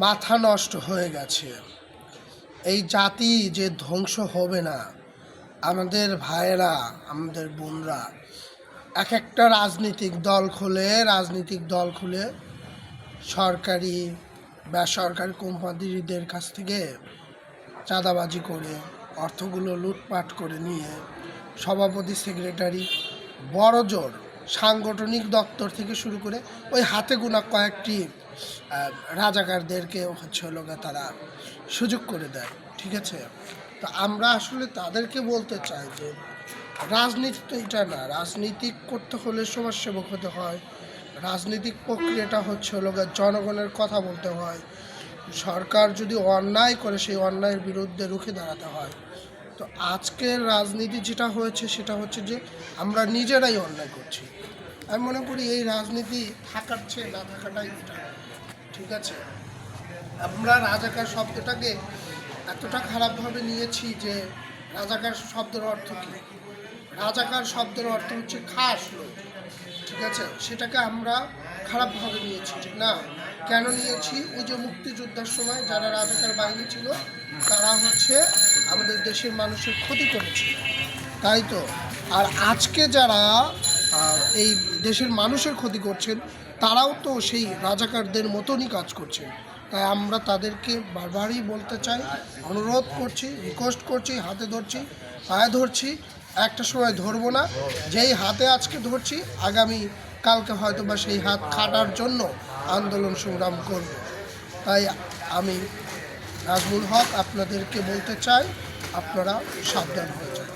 মাথা নষ্ট হয়ে গেছে। এই জাতি যে ধ্বংস হবে না, আমাদের ভাইয়েরা, আমাদের বোনরা এক একটা রাজনৈতিক দল খুলে, রাজনৈতিক দল খুলে সরকারি, বেসরকারি কোম্পানিদের কাছ থেকে চাঁদাবাজি করে, অর্থগুলো লুটপাট করে নিয়ে সভাপতি, সেক্রেটারি, বড় জোর সাংগঠনিক দপ্তর থেকে শুরু করে ওই হাতে গোনা কয়েকটি রাজাকারদেরকে হচ্ছে হলো তারা সুযোগ করে দেয়, ঠিক আছে? তো আমরা আসলে তাদেরকে বলতে চাই যে রাজনীতি তো এটা না রাজনীতি করতে হলে সমাজসেবক হতে হয়, রাজনৈতিক প্রক্রিয়াটা হচ্ছে হলো জনগণের কথা বলতে হয়, সরকার যদি অন্যায় করে সেই অন্যায়ের বিরুদ্ধে রুখে দাঁড়াতে হয় তো আজকের রাজনীতি যেটা হয়েছে সেটা হচ্ছে যে আমরা নিজেরাই অন্যায় করছি। আমি মনে করি এই রাজনীতি থাকার চেয়ে না থাকাটাই ঠিক আছে? আমরা রাজাকার শব্দটাকে এতটা খারাপভাবে নিয়েছি যে রাজাকার শব্দের অর্থ কী? রাজাকার শব্দের অর্থ হচ্ছে খাস লোক। ঠিক আছে? সেটাকে আমরা খারাপভাবে নিয়েছি, ঠিক না? কেন নিয়েছি? ওই যে মুক্তিযোদ্ধার সময় যারা রাজাকার বাহিনী ছিল, তারা হচ্ছে আমাদের দেশের মানুষের ক্ষতি করেছিল তাই তো? আর আজকে যারা এই দেশের মানুষের ক্ষতি করছেন, তারাও তো সেই রাজাকারদের মতনই কাজ করছেন। তাই আমরা তাদেরকে বারবারই বলতে চাই, অনুরোধ করছি রিকোয়েস্ট করছি, হাতে ধরছি, পায়ে ধরছি, একটা সময় ধরবো না। যেই হাতে আজকে ধরছি, আগামী কালকে হয়তো বা সেই হাত খাটার জন্য আন্দোলন সংগ্রাম করব। তাই আমি নাজমুল হক আপনাদেরকে বলতে চাই আপনারা সাবধান হয়ে যান।